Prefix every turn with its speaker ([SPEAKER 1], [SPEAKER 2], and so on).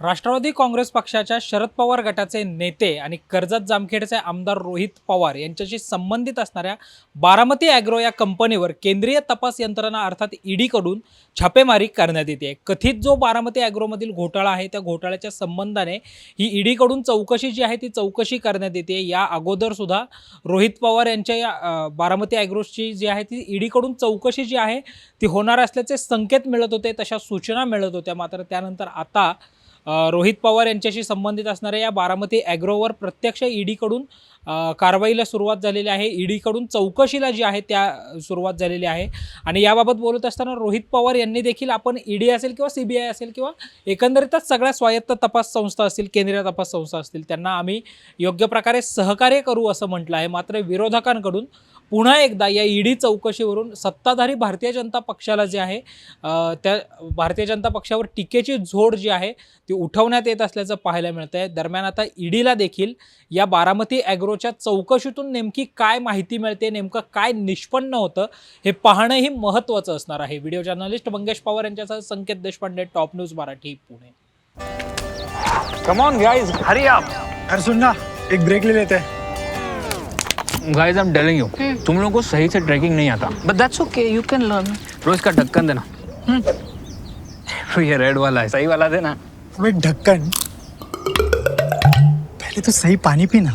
[SPEAKER 1] राष्ट्रवादी काँग्रेस पक्षाच्या शरद पवार गटाचे नेते आणि कर्जत जामखेडचे आमदार रोहित पवार यांच्याशी संबंधित असणाऱ्या बारामती ॲग्रो या कंपनीवर केंद्रीय तपास यंत्रणा अर्थात ईडीकडून छापेमारी करण्यात येते. कथित जो बारामती ॲग्रोमधील घोटाळा आहे त्या घोटाळ्याच्या संबंधाने ही ईडीकडून चौकशी जी आहे ती चौकशी करण्यात येते. या अगोदर सुद्धा रोहित पवार यांच्या या बारामती ॲग्रोची जी आहे ती ईडीकडून चौकशी जी आहे ती होणार असल्याचे संकेत मिळत होते तशा सूचना मिळत होत्या. मात्र त्यानंतर आता रोहित पवार यांच्याशी संबंधित असणाऱ्या या बारामती ॲग्रोवर प्रत्यक्ष ईडीकडून कारवाईला सुरुवात झालेली आहे. ईडीकडून चौकशीला जी आहे त्या सुरुवात झालेली आहे. आणि याबाबत बोलत असताना रोहित पवार यांनी देखील आपण ईडी असेल किंवा सी बी आय असेल किंवा एकंदरीतच सगळ्या स्वायत्त तपास संस्था असतील केंद्रीय तपास संस्था असतील त्यांना आम्ही योग्य प्रकारे सहकार्य करू असं म्हटलं आहे. मात्र विरोधकांकडून पुन्हा एकदा या ईडी चौकशीवरून सत्ताधारी भारतीय जनता पक्षाला जे आहे त्या भारतीय जनता पक्षावर टीकेची झोड जी आहे ती उठवण्यात येत असल्याचं पाहायला मिळतं आहे दरम्यान आता ईडीला देखील या बारामती ॲग्रो ॲग्रोच्या चौकशीतून नेमकी काय माहिती मिळते नेमकं काय निष्पन्न होतं हे पाहणंही महत्त्वाचं असणार आहे. व्हिडिओ जर्नलिस्ट मंगेश पवार यांच्यासह Sanket Deshpande top news Marathi Pune.
[SPEAKER 2] Come on guys Hari
[SPEAKER 3] अरे सुन ना एक ब्रेक ले लेते. हैं
[SPEAKER 2] guys I am telling you तुम लोगों को सही से ट्रैकिंग नहीं आता.
[SPEAKER 4] But that's okay, you can learn.
[SPEAKER 2] रोज का ढक्कन देना. ये रेड वाला है. सही वाला देना.
[SPEAKER 3] अबे ढक्कन पहले तो सही पानी पीना.